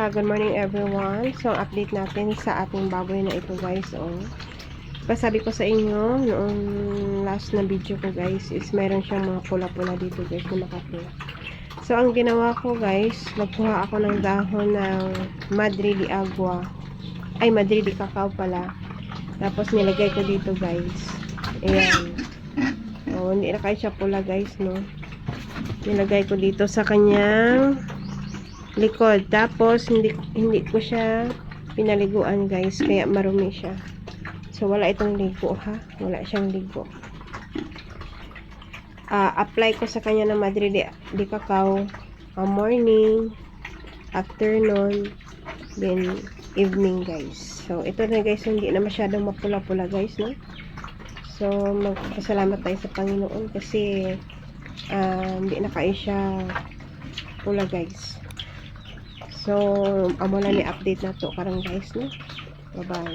siya. Good morning everyone. So, update natin sa ating baboy na ito guys. Oh. Pasabi ko sa inyo, noong last na video ko guys, is meron siyang mga pula-pula dito guys na makati. So, ang ginawa ko guys, nagkuha ako ng dahon ng Madrid de Agua. Ay, Madrid de Cacao pala. Tapos, nilagay ko dito guys. Ayan. Oh, hindi na kayo siya pula guys, no? Nilagay ko dito sa kanyang likod. Tapos, hindi, hindi ko siya pinaliguan guys, kaya marumi siya. So, wala itong ligo ha. Wala siyang ligo. Ah, apply ko sa kanya ng Madrid de Cacao ah, morning, afternoon, then evening guys. So, ito na guys, hindi na masyadong mapula-pula guys, no? So, magpasalamat tayo sa Panginoon kasi ah, hindi na kayo siya pula guys. So, amo na ni update na to karang guys, no? Bye-bye.